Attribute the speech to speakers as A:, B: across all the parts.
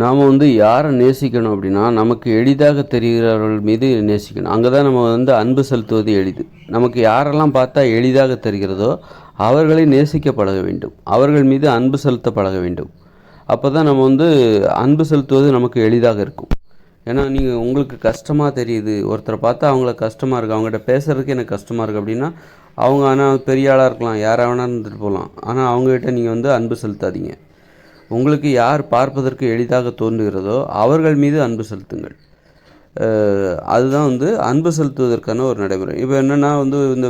A: நாம் வந்து யாரை நேசிக்கணும் அப்படின்னா நமக்கு எளிதாக தெரிகிறவர்கள் மீது நேசிக்கணும். அங்கே தான் நம்ம வந்து அன்பு செலுத்துவது எளிது. நமக்கு யாரெல்லாம் பார்த்தா எளிதாக தெரிகிறதோ அவர்களை நேசிக்க பழக வேண்டும். அவர்கள் மீது அன்பு செலுத்த பழக வேண்டும். அப்போ தான் நம்ம வந்து அன்பு செலுத்துவது நமக்கு எளிதாக இருக்கும். ஏன்னா நீங்கள் உங்களுக்கு கஷ்டமாக தெரியுது. ஒருத்தரை பார்த்தா அவங்கள கஷ்டமாக இருக்குது அவங்ககிட்ட பேசுகிறதுக்கு எனக்கு கஷ்டமாக இருக்குது அப்படின்னா அவங்க ஆனால் பெரிய ஆளாக இருக்கலாம். யாராக வேணாலும் இருந்துட்டு போகலாம். ஆனால் அவங்ககிட்ட நீங்கள் வந்து அன்பு செலுத்தாதீங்க. உங்களுக்கு யார் பார்ப்பதற்கு எளிதாக தோன்றுகிறதோ அவர்கள் மீது அன்பு செலுத்துங்கள். அதுதான் வந்து அன்பு செலுத்துவதற்கான ஒரு நடைமுறை. இப்போ என்னென்னா வந்து இந்த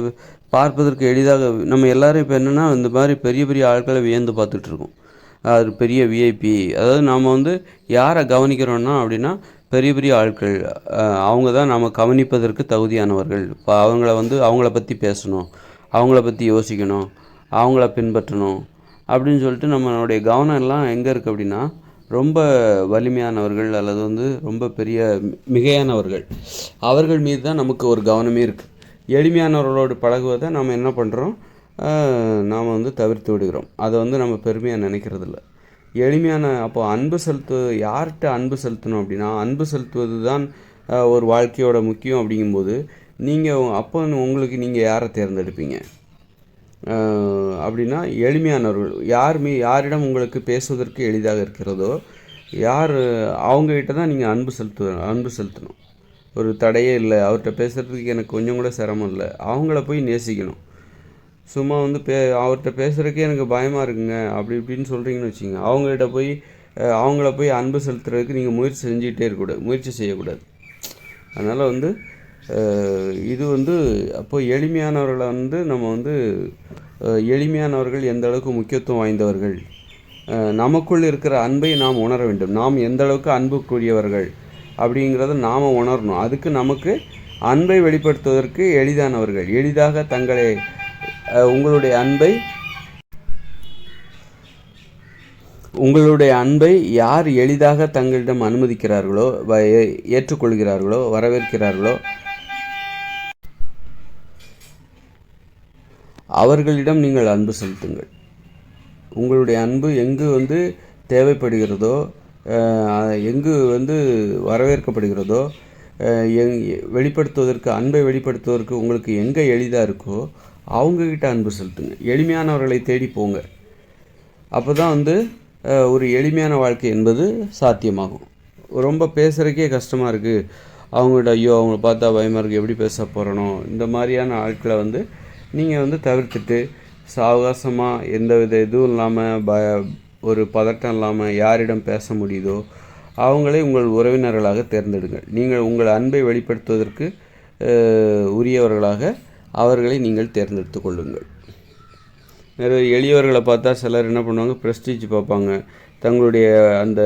A: பார்ப்பதற்கு எளிதாக நம்ம எல்லோரும் இப்போ என்னென்னா இந்த மாதிரி பெரிய பெரிய ஆட்களை வியந்து பார்த்துட்ருக்கோம் அது பெரிய விஐபி அதாவது நாம் வந்து யாரை கவனிக்கிறோன்னா அப்படின்னா பெரிய பெரிய ஆட்கள். அவங்க தான் நாம் கவனிப்பதற்கு தகுதியானவர்கள். இப்போ அவங்கள வந்து அவங்கள பற்றி பேசணும். அவங்கள பற்றி யோசிக்கணும். அவங்கள பின்பற்றணும். அப்படின்னு சொல்லிட்டு நம்மளுடைய கவனம் எல்லாம் எங்கே இருக்குது அப்படின்னா ரொம்ப வலிமையானவர்கள் அல்லது வந்து ரொம்ப பெரிய மிகையானவர்கள். அவர்கள் மீது தான் நமக்கு ஒரு கவனமே இருக்குது எளிமையானவர்களோடு பழகுவதை நம்ம என்ன பண்ணுறோம் நாம் வந்து தவிர்த்து விடுகிறோம். அதை வந்து நம்ம பெருமையாக நினைக்கிறதில்ல. எளிமையான அப்போ அன்பு செலுத்து யார்கிட்ட அன்பு செலுத்தணும் அப்படின்னா அன்பு செலுத்துவது தான் ஒரு வாழ்க்கையோட முக்கியம் அப்படிங்கும்போது நீங்கள் அப்போ உங்களுக்கு நீங்கள் யாரை தேர்ந்தெடுப்பீங்க? அப்படின்னா எளிமையானவர்கள். யார் மீ யாரிடம் உங்களுக்கு பேசுவதற்கு எளிதாக இருக்கிறதோ யார் அவங்ககிட்ட தான் நீங்கள் அன்பு செலுத்து அன்பு செலுத்தணும். ஒரு தடையே இல்லை. அவர்கிட்ட பேசுகிறதுக்கு எனக்கு கொஞ்சம் கூட சிரமம் இல்லை. அவங்கள போய் நேசிக்கணும். சும்மா வந்து பே அவர்கிட்ட பேசுகிறதுக்கே எனக்கு பயமாக இருக்குங்க. அப்படி இப்படின்னு சொல்கிறீங்கன்னு வச்சுங்க அவங்ககிட்ட போய் அவங்கள போய் அன்பு செலுத்துறதுக்கு நீங்கள் முயற்சி செஞ்சுக்கிட்டே இருக்கக்கூடாது. முயற்சி செய்யக்கூடாது. அதனால் வந்து இது வந்து அப்போ எளிமையானவர்களை வந்து நம்ம வந்து எளிமையானவர்கள் எந்த அளவுக்கு முக்கியத்துவம் வாய்ந்தவர்கள்? நமக்குள் இருக்கிற அன்பை நாம் உணர வேண்டும். நாம் எந்த அளவுக்கு அன்புக்குரியவர்கள் அப்படிங்கிறத நாம் உணரணும். அதுக்கு நமக்கு அன்பை வெளிப்படுத்துவதற்கு எளிதானவர்கள். எளிதாக தங்களை உங்களுடைய அன்பை உங்களுடைய அன்பை யார் எளிதாக தங்களிடம் அனுமதிக்கிறார்களோ ஏற்றுக்கொள்கிறார்களோ வரவேற்கிறார்களோ அவர்களிடம் நீங்கள் அன்பு செலுத்துங்கள். உங்களுடைய அன்பு எங்கு வந்து தேவைப்படுகிறதோ எங்கு வந்து வரவேற்கப்படுகிறதோ எங் வெளிப்படுத்துவதற்கு அன்பை வெளிப்படுத்துவதற்கு உங்களுக்கு எங்கே எளிதாக இருக்கோ அவங்கக்கிட்ட அன்பு செலுத்துங்க எளிமையானவர்களை தேடி போங்க. அப்போ தான் வந்து ஒரு எளிமையான வாழ்க்கை என்பது சாத்தியமாகும். ரொம்ப பேசுகிறக்கே கஷ்டமாக இருக்குது அவங்கள்ட்ட ஐயோ அவங்கள பார்த்தா பயமாக இருக்குது எப்படி பேச போகிறனோ இந்த மாதிரியான ஆட்களை வந்து நீங்கள் வந்து தவிர்த்துட்டு சாவகாசமாக எந்த வித இதுவும் இல்லாமல் ப ஒரு பதட்டம் இல்லாமல் யாரிடம் பேச முடியுதோ அவங்களே உங்கள் உறவினர்களாக தேர்ந்தெடுங்கள். நீங்கள் உங்கள் அன்பை வெளிப்படுத்துவதற்கு உரியவர்களாக அவர்களை நீங்கள் தேர்ந்தெடுத்து கொள்ளுங்கள். நிறைய எளியவர்களை பார்த்தா சிலர் என்ன பண்ணுவாங்க ப்ரெஸ்டீஜ் பார்ப்பாங்க. தங்களுடைய அந்த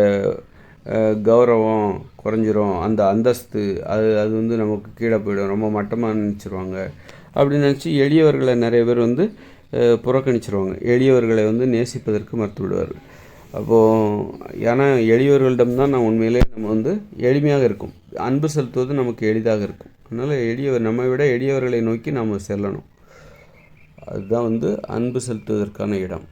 A: கௌரவம் குறைஞ்சிரும் அந்த அந்தஸ்து அது அது வந்து நமக்கு கீழே போயிடும் ரொம்ப மட்டமாக நினச்சிருவாங்க. அப்படின்னு நினச்சி எளியவர்களை நிறைய பேர் வந்து புறக்கணிச்சிருவாங்க. எளியவர்களை வந்து நேசிப்பதற்கு மறுத்து விடுவார்கள் அப்போது ஏன்னா எளியவர்களிடம் தான் நான் உண்மையிலே நம்ம வந்து எளிமையாக இருக்கும். அன்பு செலுத்துவது நமக்கு எளிதாக இருக்கும். அதனால் எளியவர் நம்மை விட எளியவர்களை நோக்கி நாம் செல்லணும். அதுதான் வந்து அன்பு செலுத்துவதற்கான இடம்.